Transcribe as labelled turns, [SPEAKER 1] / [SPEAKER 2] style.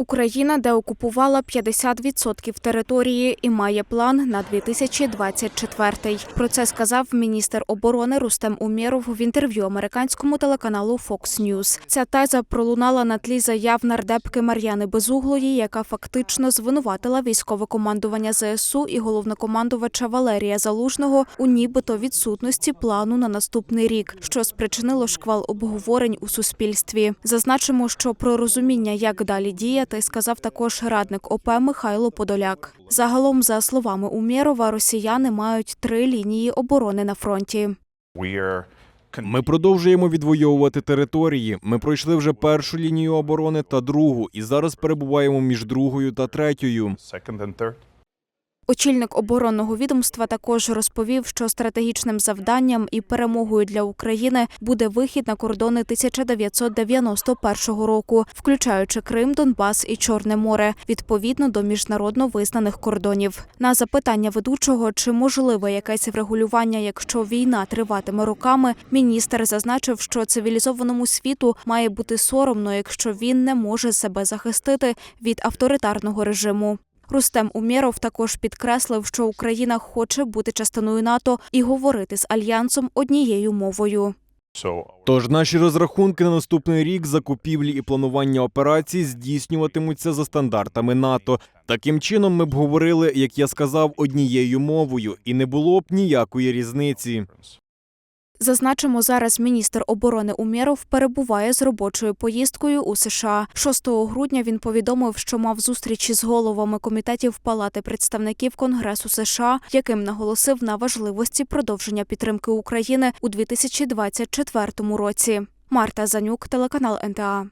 [SPEAKER 1] Україна деокупувала 50% території і має план на 2024. Про це сказав міністр оборони Рустем Умєров в інтерв'ю американському телеканалу Fox News. Ця теза пролунала на тлі заяв нардепки Мар'яни Безуглої, яка фактично звинуватила військове командування ЗСУ і головнокомандувача Валерія Залужного у нібито відсутності плану на наступний рік, що спричинило шквал обговорень у суспільстві. Зазначимо, що про розуміння, як далі діяти, сказав також радник ОП Михайло Подоляк. Загалом, за словами Умєрова, росіяни мають три лінії оборони на фронті.
[SPEAKER 2] Ми продовжуємо відвоювати території. Ми пройшли вже першу лінію оборони та другу, і зараз перебуваємо між другою та третьою.
[SPEAKER 1] Очільник оборонного відомства також розповів, що стратегічним завданням і перемогою для України буде вихід на кордони 1991 року, включаючи Крим, Донбас і Чорне море, відповідно до міжнародно визнаних кордонів. На запитання ведучого, чи можливе якесь врегулювання, якщо війна триватиме роками, міністр зазначив, що цивілізованому світу має бути соромно, якщо він не може себе захистити від авторитарного режиму. Рустем Умєров також підкреслив, що Україна хоче бути частиною НАТО і говорити з альянсом однією мовою.
[SPEAKER 2] Тож наші розрахунки на наступний рік закупівлі і планування операцій здійснюватимуться за стандартами НАТО. Таким чином, ми б говорили, як я сказав, однією мовою, і не було б ніякої різниці.
[SPEAKER 1] Зазначимо, зараз міністр оборони Умєров перебуває з робочою поїздкою у США. 6 грудня він повідомив, що мав зустрічі з головами комітетів Палати представників Конгресу США, яким наголосив на важливості продовження підтримки України у 2024 році. Марта Занюк, телеканал НТА.